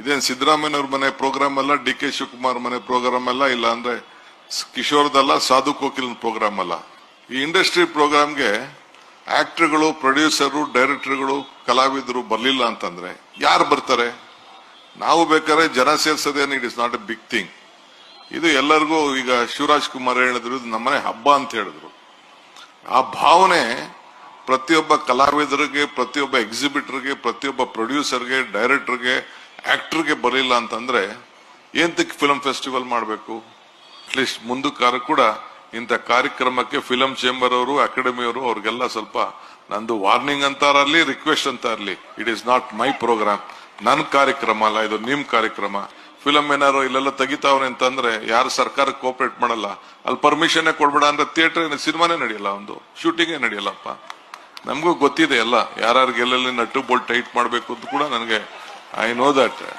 ಇದೇನ್ ಸಿದ್ದರಾಮಯ್ಯವ್ರ ಮನೆ ಪ್ರೋಗ್ರಾಮ್ ಅಲ್ಲ, ಡಿ ಕೆ ಶಿವಕುಮಾರ್ ಮನೆ ಪ್ರೋಗ್ರಾಮ್ ಅಲ್ಲ, ಇಲ್ಲ ಅಂದ್ರೆ ಕಿಶೋರ್ದಲ್ಲ ಸಾಧು ಕೋಕಿಲ್ ಪ್ರೋಗ್ರಾಮ್ ಅಲ್ಲ. ಈ ಇಂಡಸ್ಟ್ರಿ ಪ್ರೋಗ್ರಾಮ್ಗೆ ಆಕ್ಟರ್ಗಳು ಪ್ರೊಡ್ಯೂಸರು ಡೈರೆಕ್ಟರ್ಗಳು ಕಲಾವಿದರು ಬರಲಿಲ್ಲ ಅಂತಂದ್ರೆ ಯಾರು ಬರ್ತಾರೆ? ನಾವು ಬೇಕಾದ್ರೆ ಜನ ಸೇರ್ಸೋದೇನು it is not a big thing. ಇದು ಎಲ್ಲರಿಗೂ ಈಗ ಶಿವರಾಜ್ ಕುಮಾರ್ ಹೇಳಿದ್ರು, ಇದು ನಮ್ಮನೆ ಹಬ್ಬ ಅಂತ ಹೇಳಿದ್ರು. ಆ ಭಾವನೆ ಪ್ರತಿಯೊಬ್ಬ ಕಲಾವಿದರಿಗೆ, ಪ್ರತಿಯೊಬ್ಬ ಎಕ್ಸಿಬಿಟರ್ಗೆ ಪ್ರತಿಯೊಬ್ಬ ಪ್ರೊಡ್ಯೂಸರ್ಗೆ ಡೈರೆಕ್ಟರ್ಗೆ ಆಕ್ಟರ್ಗೆ ಬರಲಿಲ್ಲ ಅಂತಂದ್ರೆ ಏಂತಕ್ಕೆ ಫಿಲಂ ಫೆಸ್ಟಿವಲ್ ಮಾಡಬೇಕು? ಅಟ್ಲೀಸ್ಟ್ ಮುಂದಕ್ಕಾರ ಕೂಡ ಇಂಥ ಕಾರ್ಯಕ್ರಮಕ್ಕೆ ಫಿಲಂ ಚೇಂಬರ್ ಅವರು ಅಕಾಡೆಮಿಯವರು ಅವ್ರಿಗೆಲ್ಲ ಸ್ವಲ್ಪ ನಂದು ವಾರ್ನಿಂಗ್ ಅಂತಾರಲ್ಲಿ ರಿಕ್ವೆಸ್ಟ್ ಅಂತ ಇರಲಿ. It is not my programme ನನ್ನ ಕಾರ್ಯಕ್ರಮ ಅಲ್ಲ, ಇದು ನಿಮ್ ಕಾರ್ಯಕ್ರಮ. ಫಿಲಂ ಏನಾರು ಇಲ್ಲೆಲ್ಲ ತೆಗಿತಾವ್ರೆ ಅಂತಂದ್ರೆ ಯಾರು ಸರ್ಕಾರಕ್ಕೆ ಕೋಪರೇಟ್ ಮಾಡಲ್ಲ. ಅಲ್ಲಿ ಪರ್ಮಿಷನ್ ಕೊಡ್ಬೇಡ ಅಂದ್ರೆ ಥಿಯೇಟರ್ ಸಿನಿಮಾನೇ ನಡೆಯಲ್ಲ ಒಂದು. ಶೂಟಿಂಗೇ ನಡೆಯಲ್ಲಪ್ಪ. ನಮಗೂ ಗೊತ್ತಿದೆ ಎಲ್ಲ. ಯಾರ್ಯಾರಿಗೆ ಎಲ್ಲೆಲ್ಲಿ ನಟ್ಟು ಬೋಲ್ಟ್ ಟೈಟ್ ಮಾಡಬೇಕು ಅಂತ ಕೂಡ ನನಗೆ I know that.